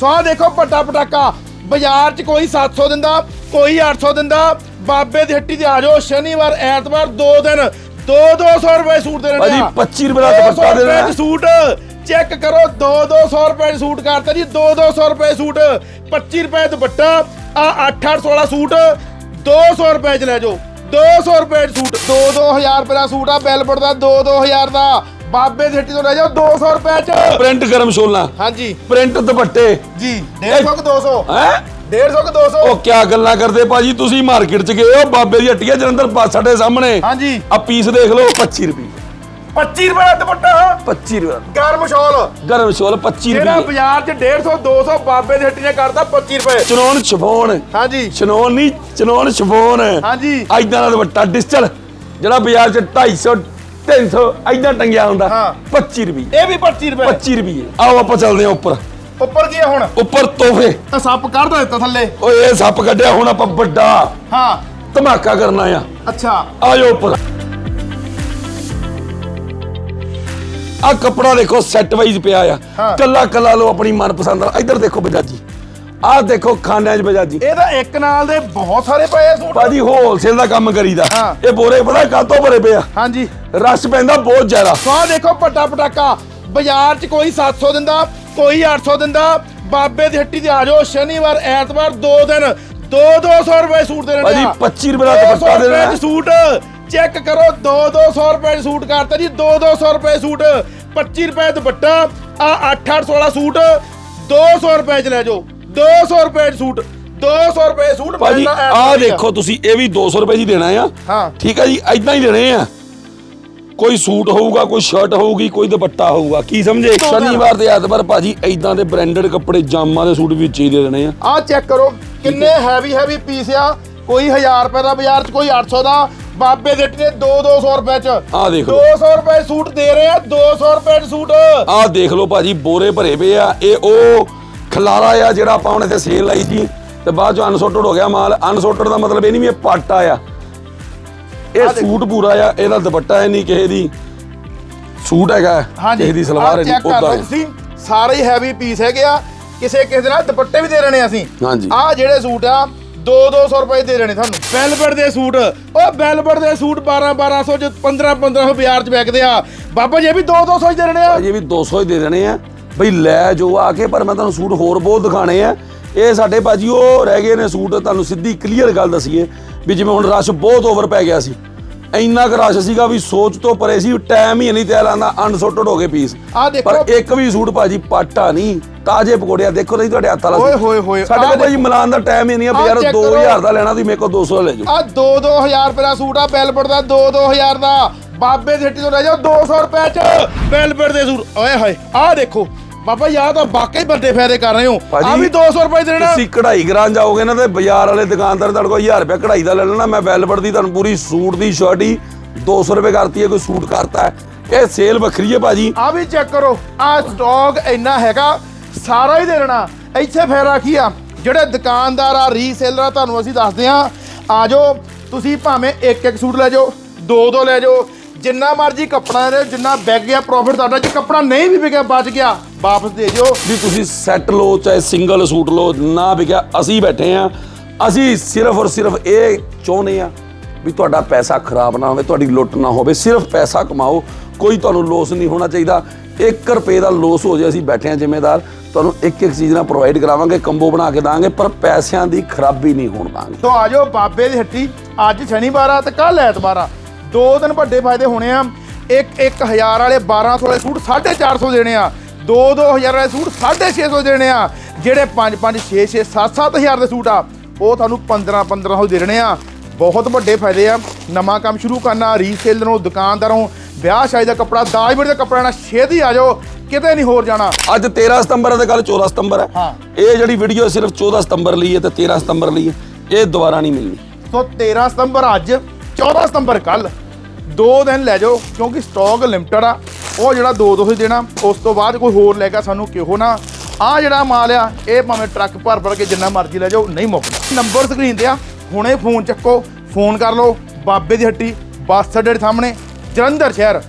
ਸੋ ਦੇਖੋ ਪੱਟਾ ਪਟਾਕਾ। ਬਾਜ਼ਾਰ 'ਚ ਕੋਈ 700 ਦਿੰਦਾ ਕੋਈ 800 ਦਿੰਦਾ। ਬਾਬੇ ਦੀ ਹੱਟੀ ਤੇ ਆ ਜਾਓ ਸ਼ਨੀਵਾਰ ਐਤਵਾਰ ਦੋ ਦਿਨ। 2 200 ਰੁਪਏ ਸੂਟ ਦੇ ਰਹੇ ਭਾਜੀ, 25 ਰੁਪਏ ਦਾ ਦੁਪੱਟਾ ਦੇ ਰਹੇ ਆ। ਸੂਟ। ਚੈੱਕ ਕਰੋ 2 200 ਰੁਪਏ ਸੂਟ ਕਰਤਾ ਜੀ 2 200 ਰੁਪਏ ਸੂਟ। 25 ਰੁਪਏ ਦੁਪੱਟਾ ਆ 8 800 ਵਾਲਾ ਸੂਟ। 200 ਰੁਪਏ ਚ ਲੈ ਜਾਓ 200 ਰੁਪਏ ਸੂਟ। 2 2000 ਰੁਪਏ ਦਾ ਸੂਟ ਆ ਬੈਲਬਟ ਦਾ 2 2000 ਦਾ। ਬਾਬੇ ਦੀ ਹੱਟੀ ਤੋਂ ਲੈ ਜਾਓ 200 ਰੁਪਏ ਚ। ਪ੍ਰਿੰਟ ਗਰਮ ਸ਼ੋਲਾਂ ਹਾਂਜੀ। ਪ੍ਰਿੰਟ ਦੁਪੱਟੇ। ਜੀ 150 ਕਿ 200 ਹੈ? 150 ਕਿ 200 ਉਹ ਕਿਆ ਗੱਲਾਂ ਕਰਦੇ ਭਾਜੀ ਤੁਸੀਂ ਮਾਰਕੀਟ 'ਚ ਗਏ ਹੋ ਬਾਬੇ ਦੀ ਹੱਟੀ ਆ ਜਲੰਧਰ ਬੱਸ ਸਾਡੇ ਸਾਹਮਣੇ। ਹਾਂਜੀ। ਆ ਪੀਸ ਦੇਖ ਲਓ 25 ਰੁਪਏ। 25 ਰੁਪਏ ਦਾ ਦੁਪੱਟਾ। 25 ਰੁਪਏ ਗਰਮ ਸ਼ਾਲ ਗਰਮ ਸ਼ੋਲ 25 ਜਿਹੜਾ ਰੁਪਏ ਬਾਜ਼ਾਰ 'ਚ 150 200 ਬਾਬੇ ਦੀ ਹੱਟੀ ਨੇ ਕਰਤਾ 25 ਰੁਪਏ। ਚਨੋਨ ਸ਼ਫੋਨ ਹਾਂਜੀ। ਚਨੋਨ ਨਹੀਂ ਚਨੋਨ ਸ਼ਫੋਨ ਹਾਂਜੀ। ਐਦਾਂ ਦਾ ਦੁਪੱਟਾ ਡਿਜੀਟਲ ਜਿਹੜਾ ਬਾਜ਼ਾਰ 'ਚ 250 300 ਐਦਾਂ ਟੰਗਿਆ ਹੁੰਦਾ ਹਾਂ। 25 ਰੁਪਏ। ਇਹ ਵੀ 25 ਰੁਪਏ। 25 ਰੁਪਏ। ਆਓ ਆਪਾਂ ਚੱਲਦੇ ਹਾਂ ਉੱਪਰ। ਉੱਪਰ ਕੀ ਹੈ ਹੁਣ? ਉੱਪਰ ਤੋਹਫੇ। ਤਾਂ ਸੱਪ ਕੱਢ ਦਿੱਤਾ ਥੱਲੇ। ਓਏ ਇਹ ਸੱਪ ਕੱਢਿਆ ਹੁਣ ਆਪਾਂ ਵੱਡਾ। ਹਾਂ। ਧਮਾਕਾ ਕਰਨਾ ਆ। ਅੱਛਾ। ਆਜੋ ਉੱਪਰ। ਆ ਕੱਪੜਾ ਦੇਖੋ ਸੈੱਟ ਵਾਈਜ਼ ਪਿਆ ਆ। ਹਾਂ। ਕੱਲਾ ਕੱਲਾ ਲੋ ਆਪਣੀ ਮਨਪਸੰਦ ਦਾ। ਇੱਧਰ ਦੇਖੋ ਬਜਾਜੀ ਆਹ ਦੇਖੋ ਖਾਨਿਆਂ 'ਚ ਬਜਾਜੀ। ਇਹ ਤਾਂ ਇੱਕ ਨਾਲ ਦੇ ਬਹੁਤ ਸਾਰੇ ਪਏ ਆ ਸੂਟ। ਭਾਜੀ ਹੋਲਸੇਲ ਦਾ ਕੰਮ ਕਰੀਦਾ। ਹਾਂ। ਇਹ ਬੋਰੇ ਪਤਾ ਕਾਤੋਂ ਭਰੇ ਪਿਆ ਹਾਂਜੀ। ਰਸ਼ ਪੈਂਦਾ ਬਹੁਤ ਜ਼ਿਆਦਾ। ਸੋ ਆਹ ਦੇਖੋ ਪੱਟਾ ਪਟਾਕਾ। ਬਾਜ਼ਾਰ 'ਚ ਕੋਈ 700 ਦਿੰਦਾ ਕੋਈ 800 ਦਿੰਦਾ। ਬਾਬੇ ਦੀ ਹੱਟੀ ਤੇ ਆ ਜਾਓ ਸ਼ਨੀਵਾਰ ਐਤਵਾਰ ਦੋ ਦਿਨ। 2 200 ਰੁਪਏ ਸੂਟ ਦੇ ਰਹੇ ਭਾਜੀ, ਆ। 25 ਰੁਪਏ ਦਾ 200 ਦੁਪੱਟਾ ਦੇ। ਚ ਸੂਟ। ਚੈੱਕ ਕਰੋ 2 200 ਰੁਪਏ ਚ ਸੂਟ ਕਰਤਾ ਜੀ 2 200 ਰੁਪਏ ਸੂਟ। 25 ਰੁਪਏ ਦੁਪੱਟਾ ਆ 8 800 ਵਾਲਾ ਸੂਟ। 200 ਰੁਪਏ ਚ ਲੈ ਜਾਓ। 200 ਰੁਪਏ ਸੂਟ 200 ਰੁਪਏ ਸੂਟ ਭਾਜੀ ਮਿਲਣਾ ਆਹ ਆ। ਦੇਖੋ ਤੁਸੀਂ ਇਹ ਵੀ 200 ਰੁਪਏ ਦੀ ਦੇਣਾ ਆ। ਹਾਂ। ਠੀਕ ਆ ਜੀ ਐਦਾਂ ਹੀ ਦੇਣੇ ਆ। ਕੋਈ ਸੂਟ ਹੋਊਗਾ ਕੋਈ ਸ਼ਰਟ ਹੋਊਗੀ ਕੋਈ ਦੁਪੱਟਾ ਹੋਊਗਾ ਕੀ ਸਮਝੇ। ਸ਼ਨੀਵਾਰ ਤੇ ਐਤਵਾਰ ਭਾਜੀ ਐਦਾਂ ਦੇ ਬ੍ਰਾਂਡਡ ਕੱਪੜੇ ਜਾਮਾਂ ਦੇ ਸੂਟ ਵਿੱਚ ਹੀ ਦੇ ਦੇਣੇ ਆ। ਆਹ ਚੈੱਕ ਕਰੋ ਕਿੰਨੇ ਹੈਵੀ ਹੈਵੀ ਪੀਸ ਆ। ਕੋਈ 1000 ਰੁਪਏ ਦਾ ਬਾਜ਼ਾਰ 'ਚ ਕੋਈ 800 ਦਾ। ਬਾਬੇ ਦੇ ਨੇ 2 200 ਰੁਪਏ 'ਚ। ਆਹ ਦੇਖ ਲਓ। 200 ਰੁਪਏ ਸੂਟ ਦੇ ਰਹੇ ਆ 200 ਰੁਪਏ 'ਚ ਸੂਟ। ਆਹ ਦੇਖ ਲਓ ਭਾਜੀ ਬੋਰੇ ਭਰੇ ਪਏ ਆ। ਇਹ ਉਹ ਖਲਾਰਾ ਆ ਜਿਹੜਾ ਆਪਾਂ ਹੁਣ ਇੱਥੇ ਸੇਲ ਲਾਈ ਸੀ ਤੇ ਬਾਅਦ ਚ ਅਨਸੋਟਡ ਹੋ ਗਿਆ ਮਾਲ। ਅਨਸੋਟਡ ਦਾ ਮਤਲਬ ਇਹ ਨਹੀਂ ਵੀ ਇਹ ਪਾਟਾ ਆ। ਇਹ। ਸੂਟ ਪੂਰਾ ਆ ਇਹਦਾ ਦੁਪੱਟਾ ਹੈ ਨਹੀਂ ਕਿਸੇ ਦੀ। ਸੂਟ ਹੈਗਾ ਕਿਸੇ ਦੀ ਸਲਵਾਰ ਹੈ ਕਰ ਉਹਦਾ ਹੈ। ਤੁਸੀਂ। ਸਾਰੇ ਹੀ ਹੈਵੀ ਪੀਸ ਹੈਗੇ ਆ। ਕਿਸੇ ਕਿਸੇ ਦੇ ਨਾਲ ਦੁਪੱਟੇ ਵੀ ਦੇ ਰਹੇ ਨੇ ਅਸੀਂ। ਹਾਂਜੀ। ਆਹ ਜਿਹੜੇ ਸੂਟ ਆ 2 200 ਰੁਪਏ ਦੇ ਰਹੇ ਨੇ ਤੁਹਾਨੂੰ। ਬੈਲਬਟ ਦੇ ਸੂਟ। ਉਹ ਬੈਲਬਟ ਦੇ ਸੂਟ 12 1200 ਚ 15 1500 ਬਾਜ਼ਾਰ 'ਚ ਵਿਕਦੇ ਆ। ਬਾਬਾ ਜੀ ਇਹ ਵੀ 2 200 ਚ ਦੇ ਰਹੇ ਨੇ। ਆ ਇਹ ਵੀ 200 ਹੀ ਦੇ ਦੇਣੇ ਆ। ਬਈ ਲੈ ਜੋ ਆ ਕੇ ਪਰ ਮੈਂ ਤੁਹਾਨੂੰ ਸੂਟ ਹੋਰ ਬਹੁਤ ਦਿਖਾਣੇ ਆ। ਇਹ ਸਾਡੇ ਭਾਜੀ ਉਹ ਰਹਿ ਗਏ ਨੇ ਸੂਟ ਤੁਹਾਨੂੰ ਸਿੱਧੀ ਕਲੀਅਰ ਗੱਲ ਦਸੀਏ ਵੀ ਜਿਵੇਂ ਹੁਣ ਰਸ਼ ਬਹੁਤ ਓਵਰ ਪੈ ਗਿਆ ਸੀ। ਇੰਨਾ ਕੁ ਰਸ਼ ਸੀਗਾ ਵੀ ਸੋਚ ਤੋਂ ਪਰੇ ਸੀ ਟਾਈਮ ਹੀ ਨਹੀਂ ਤਿਆਰ ਆਂਦਾ ਅਨਸੋਟਡ ਹੋ ਗਏ ਪੀਸ ਦੇਖੋ। ਪਰ ਇੱਕ ਵੀ ਸੂਟ ਭਾਜੀ ਪਾਟਾ ਨਹੀਂ ਤਾਜੇ ਪਕੌੜਿਆ ਦੇਖੋ ਨਹੀਂ ਤੁਹਾਡੇ ਹੱਥ ਵਾਲਾ। ਓਏ ਹੋਏ ਹੋਏ, ਸਾਡੇ ਕੋਲ ਭਾਜੀ ਮਿਲਾਨ ਦਾ ਟਾਈਮ ਹੀ ਨਹੀਂ ਆ ਯਾਰ check 2000 ਦਾ ਲੈਣਾ ਤੁਸੀਂ ਮੇਰੇ ਕੋਲ 200 ਲੈ ਜਾਓ। ਆ 2 2000 ਰੁਪਏ ਦਾ ਸੂਟ ਆ ਬੈਲਬਟ ਦਾ 2 2000 ਦਾ। ਬਾਬੇ ਦੀ ਹੱਟੀ ਤੋਂ ਲੈ ਜਾਓ 200 ਰੁਪਏ ਚ। ਬੈਲਬਟ ਦੇ ਸੂਟ। ਓਏ ਹੋਏ। ਆਹ ਦੇਖੋ। ਬਾਬਾ ਯਾਰ ਤਾਂ ਵਾਕਈ ਬੰਦੇ ਫਾਇਦੇ ਕਰ ਰਹੇ ਹੋ। ਆ ਵੀ 200 ਰੁਪਏ ਦੇ ਦੇਣਾ। ਤੁਸੀਂ ਕਢਾਈ ਕਰਾਉਣ ਜਾਓਗੇ ਨਾ ਤੇ ਬਾਜ਼ਾਰ ਵਾਲੇ ਦੁਕਾਨਦਾਰ ਤੁਹਾਡੇ ਕੋਲ 1000 ਰੁਪਏ ਕਢਾਈ ਦਾ ਲੈ ਲੈਣਾ। ਮੈਂ ਵੈਲਵਟ ਦੀ ਤੁਹਾਨੂੰ ਪੂਰੀ ਸੂਟ ਦੀ ਸ਼ਰਟ ਹੀ 200 ਰੁਪਏ ਕਰਤੀ ਹੈ ਕੋਈ ਸੂਟ ਕਰਤਾ ਹੈ। ਇਹ ਸੇਲ ਵੱਖਰੀ ਹੈ ਭਾਜੀ। ਆ ਵੀ ਚੈੱਕ ਕਰੋ ਆ ਸਟਾਕ ਇੰਨਾ ਹੈਗਾ ਸਾਰਾ ਹੀ ਦੇ ਦੇਣਾ ਇੱਥੇ ਫੇਰ ਰਾਖੀ ਆ? ਜਿਹੜੇ ਦੁਕਾਨਦਾਰ ਆ ਰੀਸੇਲਰ ਆ ਤੁਹਾਨੂੰ ਅਸੀਂ ਦੱਸਦੇ ਆ ਆ ਜਾਓ ਤੁਸੀਂ ਭਾਵੇਂ ਇੱਕ ਇੱਕ ਸੂਟ ਲੈ ਜਾਓ ਦੋ ਦੋ ਲੈ ਜਾਓ ਜਿੰਨਾ ਮਰਜ਼ੀ ਕੱਪੜਾ ਲੈ ਜਿੰਨਾ ਵਿਕ ਗਿਆ ਪ੍ਰੋਫਿਟ ਤੁਹਾਡਾ ਜੇ ਕੱਪੜਾ ਨਹੀਂ ਵੀ ਵਿਕਿਆ ਬਚ ਗਿਆ ਵਾਪਸ ਦੇ ਦਿਓ। ਵੀ ਤੁਸੀਂ ਸੈੱਟ ਲਓ ਚਾਹੇ ਸਿੰਗਲ ਸੂਟ ਲਓ ਨਾ ਵਿਕਿਆ ਅਸੀਂ ਬੈਠੇ ਆ ਅਸੀਂ ਸਿਰਫ ਔਰ ਸਿਰਫ ਇਹ ਚਾਹੁੰਦੇ ਆ ਵੀ ਤੁਹਾਡਾ ਪੈਸਾ ਖਰਾਬ ਨਾ ਹੋਵੇ ਤੁਹਾਡੀ ਲੁੱਟ ਨਾ ਹੋਵੇ। ਸਿਰਫ ਪੈਸਾ ਕਮਾਓ ਕੋਈ ਤੁਹਾਨੂੰ ਲੋਸ ਨਹੀਂ ਹੋਣਾ ਚਾਹੀਦਾ। 1 ਰੁਪਏ ਦਾ ਲੋਸ ਹੋ ਜੇ ਅਸੀਂ ਬੈਠੇ ਆ ਜ਼ਿੰਮੇਦਾਰ ਤੁਹਾਨੂੰ ਇੱਕ ਇੱਕ ਚੀਜ਼ ਨਾਲ ਪ੍ਰੋਵਾਈਡ ਕਰਾਵਾਂਗੇ ਕੰਬੋ ਬਣਾ ਕੇ ਦਾਂਗੇ ਪਰ ਪੈਸਿਆਂ ਦੀ ਖਰਾਬੀ ਨਹੀਂ ਹੋਣ ਦਾਂਗੇ। ਤੋ ਆ ਜਾਓ ਬਾਬੇ ਦੀ ਹੱਟੀ ਅੱਜ ਸ਼ਨੀਵਾਰ ਆ ਤੇ ਕੱਲ ਐਤਵਾਰ ਆ। ਦੋ ਦਿਨ ਵੱਡੇ ਫਾਇਦੇ ਹੋਣੇ ਆ। ਇੱਕ 1000 ਵਾਲੇ 1200 ਵਾਲੇ ਸੂਟ 450 ਦੇਣੇ ਆ। 2 2000 ਵਾਲੇ ਸੂਟ 650 ਦੇਣੇ ਆ। ਜਿਹੜੇ 5 5 6 6 7 7000 ਦੇ ਸੂਟ ਆ ਉਹ ਤੁਹਾਨੂੰ 15 1500 ਦੇਣੇ ਆ। ਬਹੁਤ ਵੱਡੇ ਫਾਇਦੇ ਆ। ਨਵਾਂ ਕੰਮ ਸ਼ੁਰੂ ਕਰਨਾ ਰੀਸੇਲਰ ਨੂੰ ਦੁਕਾਨਦਾਰੋਂ ਵਿਆਹ ਸ਼ਾਦੀ ਦਾ ਕੱਪੜਾ ਦਾਜ ਬੜੇ ਦਾ ਕੱਪੜਾ ਨਾ ਛੇਤੀ ਆ ਜਾਓ ਕਿਤੇ ਨਹੀਂ ਹੋਰ ਜਾਣਾ। ਅੱਜ 13 ਸਤੰਬਰ ਹੈ ਤੇ ਕੱਲ 14 ਸਤੰਬਰ ਹੈ ਹਾਂ। ਇਹ ਜਿਹੜੀ ਵੀਡੀਓ ਸਿਰਫ 14 ਸਤੰਬਰ ਲਈ ਹੈ ਤੇ 13 ਸਤੰਬਰ ਲਈ ਹੈ ਇਹ ਦੁਬਾਰਾ ਨਹੀਂ ਮਿਲਣੀ। ਸੋ 13 ਸਤੰਬਰ ਅੱਜ 14 ਸਤੰਬਰ ਕੱਲ ਦੋ ਦਿਨ ਲੈ ਜਾਓ, ਕਿਉਂਕਿ ਸਟਾਕ ਲਿਮਟਡ ਆ। ਉਹ ਜਿਹੜਾ ਦੋ ਤੁਸੀਂ ਦੇਣਾ, ਉਸ ਤੋਂ ਬਾਅਦ ਕੋਈ ਹੋਰ ਲੈ ਕੇ ਸਾਨੂੰ ਕਿਹੋ ਨਾ। ਆ ਜਿਹੜਾ ਮਾਲ ਆ, ਇਹ ਭਾਵੇਂ ਟਰੱਕ ਭਰ ਭਰ ਕੇ ਜਿੰਨਾ ਮਰਜ਼ੀ ਲੈ ਜਾਓ, ਨਹੀਂ ਮੁੱਕਦਾ। ਨੰਬਰ ਸਕਰੀਨ ਤੇ ਆ, ਹੁਣੇ ਫੋਨ ਚੱਕੋ, ਫੋਨ ਕਰ ਲਓ, ਬਾਬੇ ਦੀ ਹੱਟੀ, ਬੱਸ ਅੱਡੇ ਦੇ ਸਾਹਮਣੇ, ਜਲੰਧਰ ਸ਼ਹਿਰ।